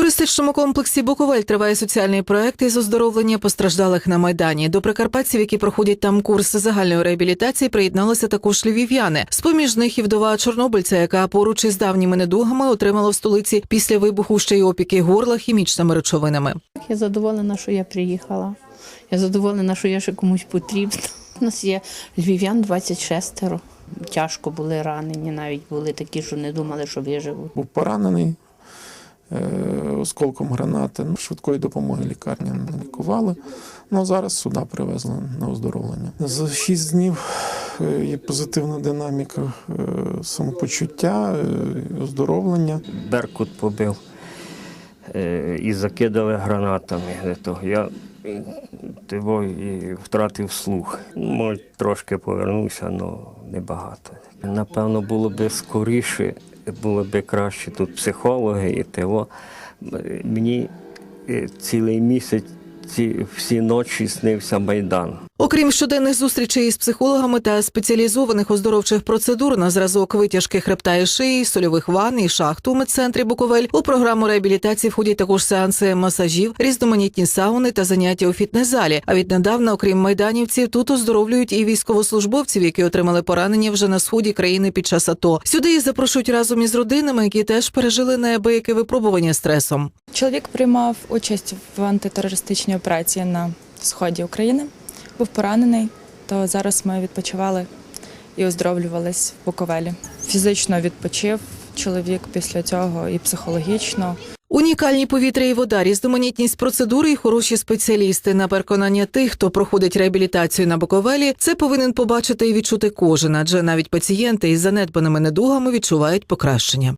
туристичному комплексі Буковель триває соціальний проект із оздоровлення постраждалих на майдані. До прикарпатців, які проходять там курс загальної реабілітації, приєдналися також львів'яни. З поміж них і вдова чорнобильця, яка поруч із давніми недугами отримала в столиці після вибуху ще й опіки горла хімічними речовинами. Я задоволена, що я приїхала. Я задоволена, що я ще комусь потрібна. У нас є львів'ян 26. Тяжко були ранені, навіть були такі, що не думали, що виживуть. був поранений е, осколком гранати. Ну, Швидкої допомоги лікарні не лікували. Ну, а зараз сюди привезли на оздоровлення. За шість днів е, є позитивна динаміка е, самопочуття, е, оздоровлення. Беркут побив і закидали гранатами. Я м, і втратив слух. Може, трошки повернувся, але небагато. Напевно, було б скоріше, було б краще тут психологи і того. Мені е, цілий місяць всі ночі снився Майдан. Окрім щоденних зустрічей із психологами та спеціалізованих оздоровчих процедур на зразок витяжки хребта і шиї, сольових ванн і шахт у медцентрі Буковель, у програму реабілітації входять також сеанси масажів, різноманітні сауни та заняття у фітнес-залі. А віднедавна, окрім майданівців, тут оздоровлюють і військовослужбовців, які отримали поранення вже на сході країни під час АТО. Сюди їх запрошують разом із родинами, які теж пережили неабияке випробування стресом. Чоловік приймав участь в антитерористичній операції на сході України, був поранений, то зараз ми відпочивали і оздоровлювались в Буковелі. Фізично відпочив чоловік після цього і психологічно. Унікальні повітря і вода, різноманітність процедури і хороші спеціалісти. На переконання тих, хто проходить реабілітацію на Буковелі, це повинен побачити і відчути кожен, адже навіть пацієнти із занедбаними недугами відчувають покращення.